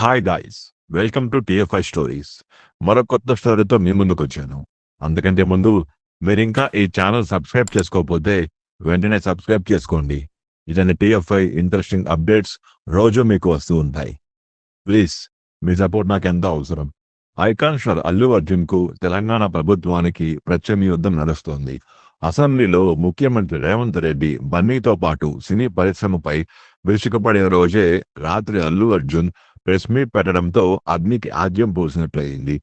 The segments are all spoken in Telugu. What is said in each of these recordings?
Hi guys welcome to TFI stories మరో కొత్త స్టోరీతో మీ ముందుకు వచ్చాను అందుకంటే ముందు మీరు ఇంకా ఈ ఛానల్ సబ్స్క్రైబ్ చేసుకోకపోతే వెంటనే సబ్స్క్రైబ్ చేసుకోండి. ఇదని టిఎఫ్ఐ ఇంట్రెస్టింగ్ అప్డేట్స్ రోజు మీకు వస్తూ ఉంటాయి. ప్లీజ్ మీ సపోర్ట్ నాకు ఎంతో అవసరం? ఐకాన్ స్టార్ అల్లు అర్జున్కు తెలంగాణ ప్రభుత్వానికి ప్రత్యమి యుద్ధం నడుస్తోంది. అసెంబ్లీలో ముఖ్యమంత్రి రేవంత్ రెడ్డి బన్నీతో పాటు సినీ పరిశ్రమపై విరుచుకుపడే రోజే రాత్రి అల్లు అర్జున్ ప్రెస్ మీట్ పెట్టడంతో అగ్నికి ఆద్యం పోసినట్లయింది.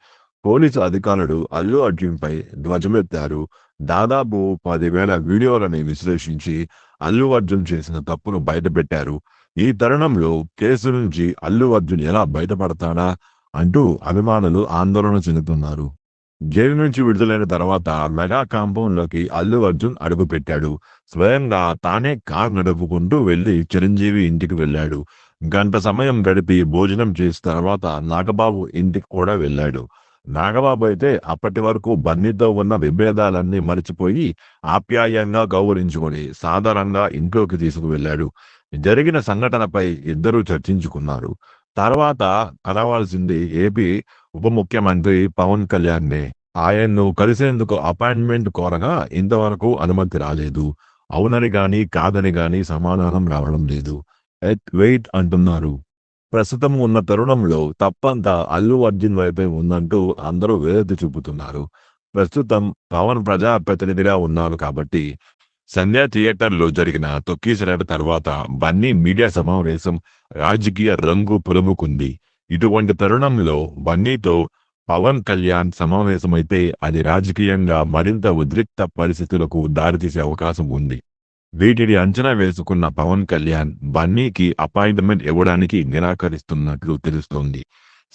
పోలీసు అధికారులు అల్లు అర్జున్ పై ధ్వజమెత్తారు. దాదాపు పదివేల వీడియోలని విశ్లేషించి అల్లు అర్జున్ చేసిన తప్పును బయటపెట్టారు. ఈ తరుణంలో కేసు నుంచి అల్లు అర్జున్ ఎలా బయటపడతాడా అంటూ అభిమానులు ఆందోళన చెందుతున్నారు. జైలు నుంచి విడుదలైన తర్వాత మెగా కాంపౌండ్లోకి అల్లు అర్జున్ అడుగు పెట్టాడు. స్వయంగా తానే కార్ నడుపుకుంటూ వెళ్ళి చిరంజీవి ఇంటికి వెళ్ళాడు. గంట సమయం గడిపి భోజనం చేసిన తర్వాత నాగబాబు ఇంటికి కూడా వెళ్ళాడు. నాగబాబు అయితే అప్పటి వరకు బన్నీతో ఉన్న విభేదాలన్నీ మరిచిపోయి ఆప్యాయంగా గౌరవించుకొని సాధారణంగా ఇంట్లోకి తీసుకువెళ్ళాడు. జరిగిన సంఘటనపై ఇద్దరూ చర్చించుకున్నారు. తర్వాత కలవాల్సింది ఏపీ ఉప ముఖ్యమంత్రి పవన్ కళ్యాణ్నే. ఆయన్ను కలిసేందుకు అపాయింట్మెంట్ కోరగా ఇంతవరకు అనుమతి రాలేదు. అవునని గాని కాదని గాని సమాధానం రావడం లేదు. ఎట్ వెయిట్ అంటున్నారు. ప్రస్తుతం ఉన్న తరుణంలో తప్పంతా అల్లు అర్జున్ వైపే ఉందంటూ అందరూ వేదెత్తి చూపుతున్నారు. ప్రస్తుతం పవన్ ప్రజా ప్రతినిధిగా ఉన్నారు కాబట్టి సంధ్యా థియేటర్లో జరిగిన తొక్కిసలాట తర్వాత బన్నీ మీడియా సమావేశం రాజకీయ రంగు పులుముకుంది. ఇటువంటి తరుణంలో బన్నీతో పవన్ కళ్యాణ్ సమావేశమైతే అది రాజకీయంగా మరింత ఉద్రిక్త పరిస్థితులకు దారితీసే అవకాశం ఉంది. వీటిని అంచనా వేసుకున్న పవన్ కళ్యాణ్ బన్నీకి అపాయింట్మెంట్ ఇవ్వడానికి నిరాకరిస్తున్నట్లు తెలుస్తోంది.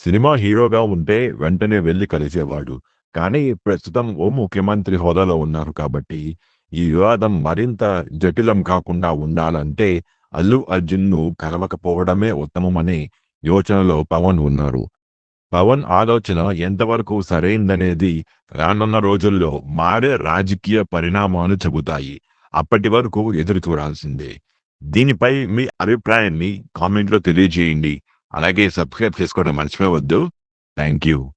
సినిమా హీరోగా ఉంటే వెంటనే వెళ్ళి కలిసేవాడు. కానీ ప్రస్తుతం ఓ ముఖ్యమంత్రి హోదాలో ఉన్నారు కాబట్టి ఈ వివాదం మరింత జటిలం కాకుండా ఉండాలంటే అల్లు అర్జున్ను కలవకపోవడమే ఉత్తమమనే యోచనలో పవన్ ఉన్నారు. పవన్ ఆలోచన ఎంతవరకు సరైందనేది రానున్న రోజుల్లో మారే రాజకీయ పరిణామాలు చెబుతాయి. అప్పటి వరకు ఎదురు చూడాల్సిందే. దీనిపై మీ అభిప్రాయాన్ని కామెంట్లో తెలియజేయండి. అలాగే సబ్స్క్రైబ్ చేసుకోవడం మర్చిపోవద్దు. Thank you.